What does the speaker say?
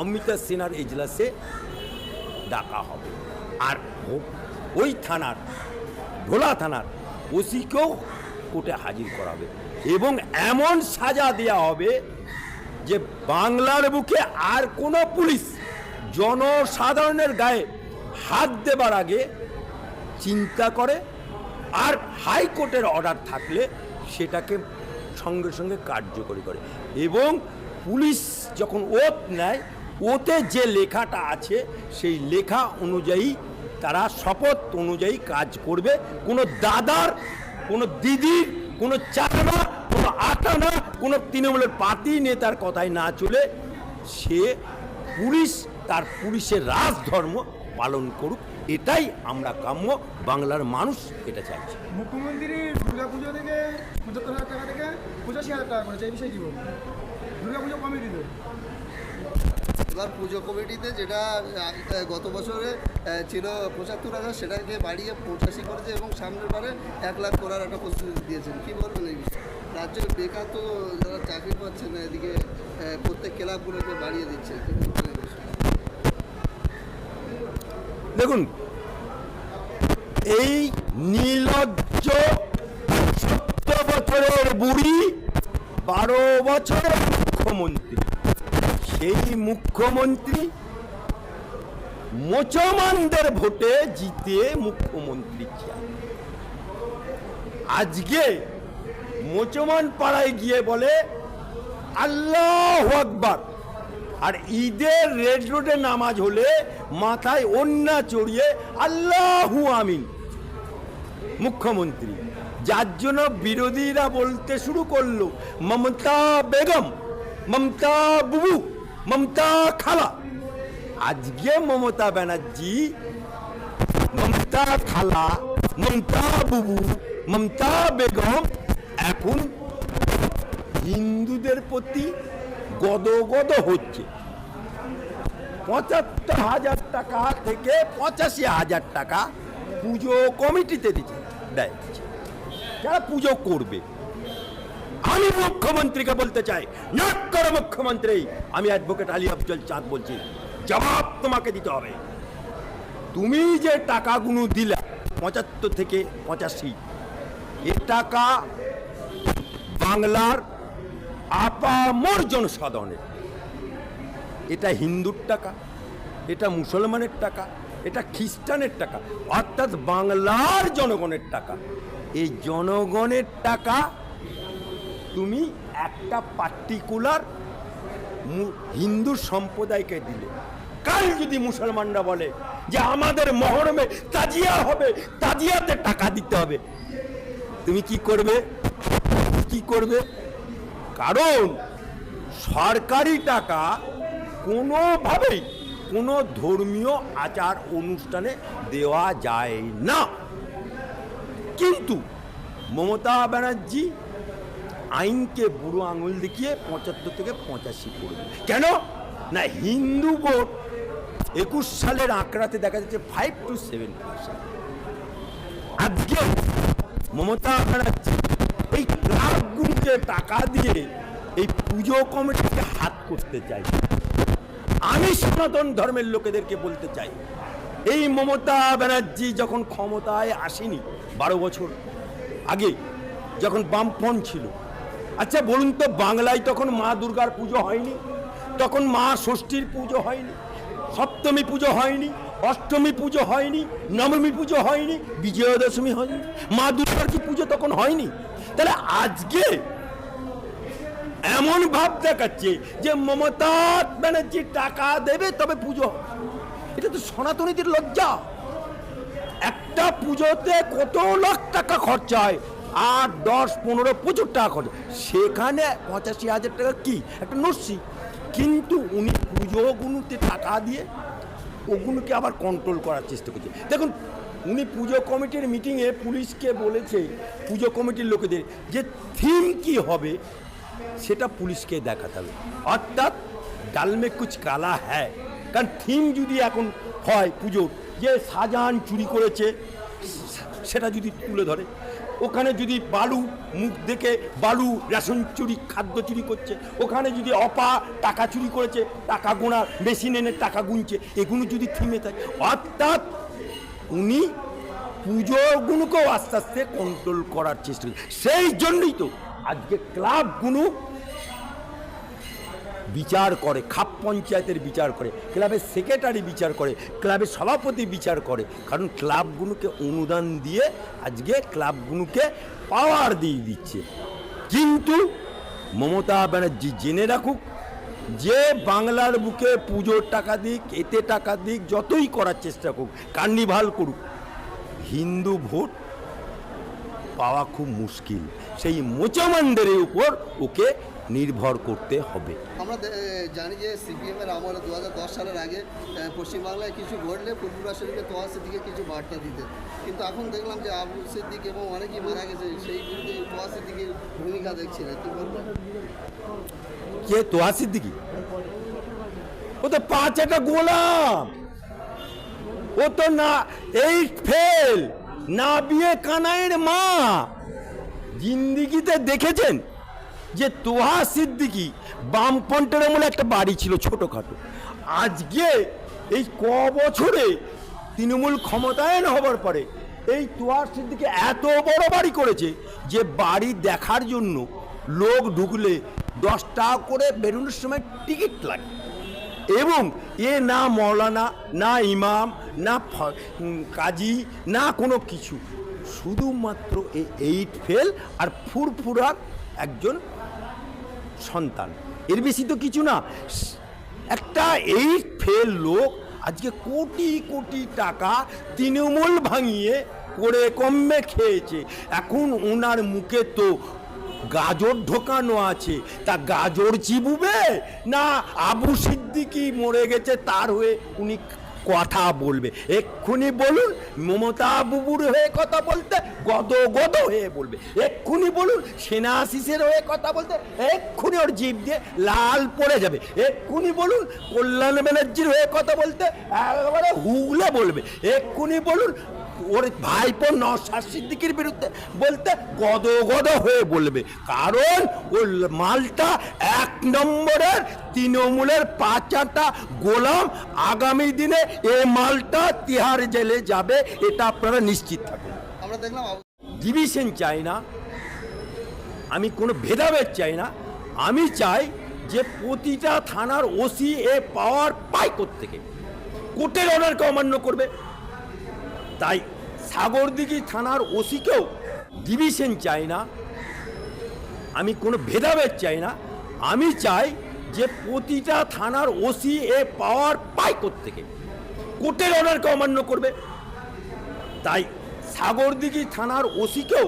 অমিতা সিনহার এজলাসে ডাকা হবে। আর ওই থানার, ভোলা থানার ওসিকেও কোর্টে হাজির করা হবে এবং এমন সাজা দেওয়া হবে যে বাংলার বুকে আর কোনো পুলিশ জনসাধারণের গায়ে হাত দেবার আগে চিন্তা করে আর হাইকোর্টের অর্ডার থাকলে সেটাকে সঙ্গে সঙ্গে কার্যকরী করে। এবং পুলিশ যখন ওত নেয় ওতে যে লেখাটা আছে, সেই লেখা অনুযায়ী, তারা শপথ অনুযায়ী কাজ করবে। কোনো দাদার, কোনো দিদির, কোনো চাকরা কোনো আটানা কোনো তৃণমূলের পার্টি নেতার কথায় না চলে সে পুলিশ, তার পুলিশের রাজধর্ম পালন করুক। এটাই আমরা কাম্য, বাংলার মানুষ এটা চাইছে। মুখ্যমন্ত্রী এবার পুজো কমিটিতে যেটা গত বছরে ছিল পঁচাত্তর হাজার, সেটাকে বাড়িয়ে পঁচাশি করেছে এবং সামনের বারে এক লাখ করার একটা প্রস্তুতি দিয়েছেন। কি বলবেন এই বিষয়ে? রাজ্যের বেকার তো যারা চাকরি পাচ্ছে না, এদিকে প্রত্যেক ক্লাবগুলোকে বাড়িয়ে দিচ্ছে? দেখুন, এই নীলজ্জ সত্তর বছরের বুড়ি বারো বছরের মুখ্যমন্ত্রী। সেই মুখ্যমন্ত্রী মোচমানদের ভোটে জিতে মুখ্যমন্ত্রী আজকে মোচমান পাড়ায় গিয়ে বলে, আল্লাহ আকবার। আর ঈদের রেড রোডে নামাজ হলে মাথায় অন্যা চড়িয়ে, আল্লাহু আমিন। মুখ্যমন্ত্রী, যার জন্য বিরোধীরা বলতে শুরু করল, মমতা বেগম, মমতা বুবু। মমতা খালা। আজকে মমতা ব্যানার্জি, মমতা খালা, মমতা বুবু, মমতা বেগম এখন হিন্দুদের প্রতি গদগদ হচ্ছে। পঁচাত্তর হাজার টাকা থেকে পঁচাশি হাজার টাকা পুজো কমিটিতে দিচ্ছে, দেয়। যারা পুজো করবে আমি মুখ্যমন্ত্রীকে বলতে চাই, নাক করো মুখ্যমন্ত্রী। আমি অ্যাডভোকেট আলী আফজল চাঁদ বলছি, জবাব তোমাকে দিতে হবে। তুমি যে টাকাগুলো দিলা, পঁচাত্তর থেকে পঁচাশি, এ টাকা বাংলার আপামর জনসাধারণের। এটা হিন্দুর টাকা, এটা মুসলমানের টাকা, এটা খ্রিস্টানের টাকা, অর্থাৎ বাংলার জনগণের টাকা। এই জনগণের টাকা তুমি একটা পার্টিকুলার হিন্দু সম্প্রদায়কে দিলে। কাল যদি মুসলমানরা বলে যে আমাদের মহরমে তাজিয়া হবে, তাজিয়াতে টাকা দিতে হবে, তুমি কি করবে? কি করবে? কারণ সরকারি টাকা কোনোভাবেই কোনো ধর্মীয় আচার অনুষ্ঠানে দেওয়া যায় না। কিন্তু মমতা ব্যানার্জি আইনকে বুড়ো আঙুল দেখিয়ে পঁচাত্তর থেকে পঁচাশি করবে। কেন? না হিন্দু ভোট একুশ সালের আঁকড়াতে দেখা যাচ্ছে ফাইভ টু সেভেন আজকে মমতা ব্যানার্জি এই ক্লাবগুলিকে টাকা দিয়ে এই পুজো কমিটিকে হাত করতে চাই আমি সনাতন ধর্মের লোকেদেরকে বলতে চাই, এই মমতা ব্যানার্জি যখন ক্ষমতায় আসেনি, বারো বছর আগে যখন বামফ্রন্ট ছিল আচ্ছা বলুন তো, বাংলায় তখন মা দুর্গার পুজো হয়নি? তখন মা ষষ্ঠীর পুজো হয়নি? সপ্তমী পুজো হয়নি? অষ্টমী পুজো হয়নি? নবমী পুজো হয়নি? বিজয়া দশমী হয়নি? মা দুর্গার কি পুজো তখন হয়নি? তাহলে আজকে এমন ভাব দেখাচ্ছে যে মমতা ব্যানার্জি টাকা দেবে তবে পুজো এটা তো সনাতনীদের লজ্জা। একটা পুজোতে কত লাখ টাকা খরচা হয়? আট, দশ, পনেরো, প্রচুর টাকা খরচ। সেখানে পঁচাশি হাজার টাকা কি? একটা নস্যি কিন্তু উনি পুজোগুলোতে টাকা দিয়ে ওগুলোকে আবার কন্ট্রোল করার চেষ্টা করছে। দেখুন, উনি পুজো কমিটির মিটিংয়ে পুলিশকে বলেছে, পুজো কমিটির লোকেদের যে থিম কি হবে, সেটা পুলিশকে দেখাতে হবে। অর্থাৎ ডালমে কুচ কালা হ্যায়। কারণ থিম যদি এখন হয় পুজোর, যে শাহজাহান চুরি করেছে সেটা যদি তুলে ধরে। ওখানে যদি বালু মুখ দেখে বালু রেশন চুরি, খাদ্য চুরি করছে, ওখানে যদি অপা টাকা চুরি করেছে, টাকা গোনা মেশিন এনে টাকা গুনছে, এগুলো যদি থিমে থাকে, অর্থাৎ উনি পুজোগুলোকেও আস্তে আস্তে কন্ট্রোল করার চেষ্টা সেই জন্যই তো আজকে ক্লাবগুলো বিচার করে, খাপ পঞ্চায়েতের বিচার করে, ক্লাবের সেক্রেটারি বিচার করে, ক্লাবের সভাপতি বিচার করে। কারণ ক্লাবগুলোকে অনুদান দিয়ে আজকে ক্লাবগুলোকে পাওয়ার দিয়ে দিচ্ছে। কিন্তু মমতা ব্যানার্জি জেনে রাখুক, যে বাংলার বুকে পুজোর টাকা দিক, এতে টাকা দিক, যতই করার চেষ্টা করুক, কার্নিভাল করুক, হিন্দু ভোট পাওয়া খুব মুশকিল। সেই মোচামান্ডের উপর ওকে নির্ভর করতে হবে। আমরা জানি যে সিপিএমের আমলে দু হাজার দশ সালের আগে পশ্চিমবাংলায় কিছু ঘটলে ফুলপুরা শরীফে তোয়া সিদ্দিকে কিছু বার্তা দিতে। কিন্তু এখন দেখলাম যে আবু সিদ্দিক এবং অনেকেই মারা গেছে সেই বিরুদ্ধে তোয়া সিদ্দিকের ভূমিকা দেখছিলেন কি বলবেন? কে? তোহা সিদ্দিকি? ও তো পাঁচ একটা গোলাম। ও তো না এই ফেল। না বিয়ে কানাইয়ের মা। জিন্দিগিতে দেখেছেন যে তোহা সিদ্দিকি বামপন্টের আমলে একটা বাড়ি ছিল ছোটোখাটো। আজকে এই ক বছরে তৃণমূল ক্ষমতায়ন হবার পরে এই তোহার সিদ্দিকি এত বড় বাড়ি করেছে যে বাড়ি দেখার জন্য লোক ঢুকলে দশ টাকা করে বেরোনোর সময় টিকিট লাগে। এবং এ না মৌলানা, না ইমাম না কাজী, না কোনো কিছু। শুধুমাত্র এ এইট ফেল আর ফুরফুরার একজন সন্তান। এর বেশি তো কিছু না। একটা এইট ফেল লোক আজকে কোটি কোটি টাকা তৃণমূল ভাঙিয়ে করে কমবে খেয়েছে। এখন ওনার মুখে তো গাজর ঢোকানো আছে। তা গাজর চিবুবে না আবু সিদ্দিকি মরে গেছে? তার হয়ে উনি কথা বলবে। এক্ষুনি বলুন, মমতা বুবুর হয়ে কথা বলতে গদ গদ হয়ে বলবে। এক্ষুনি বলুন, সেনা আশিসের হয়ে কথা বলতে এক্ষুনি ওর জীব দিয়ে লাল পড়ে যাবে। এক্ষুনি বলুন, কল্যাণ ব্যানার্জির হয়ে কথা বলতে একেবারে হুগলে বলবে। এক্ষুনি বলুন ওর ভাইপো নসার সিদ্দিকির বিরুদ্ধে বলতে গদ গদ হয়ে বলবে। কারণ ও মালটা এক নম্বরের তৃণমূলের পাঁচাটা গোলাম আগামী দিনে এ মালটা তিহার জেলে যাবে এটা আপনারা নিশ্চিত থাকুন। আমরা দেখলাম ডিভিশন চাই না আমি কোনো ভেদাভেদ চাই না আমি চাই যে প্রতিটা থানার ওসি এ পাওয়ার পাই থেকে কোর্টের অর্ডারকে অমান্য করবে তাই সাগরদিঘি থানার ওসিকেও ডিভিশন চাই না। আমি কোনো ভেদাভেদ চাই না। আমি চাই যে প্রতিটা থানার ওসি এ পাওয়ার পায় থেকে কোর্টের অর্ডারকে অমান্য করবে। তাই সাগরদিঘি থানার ওসিকেও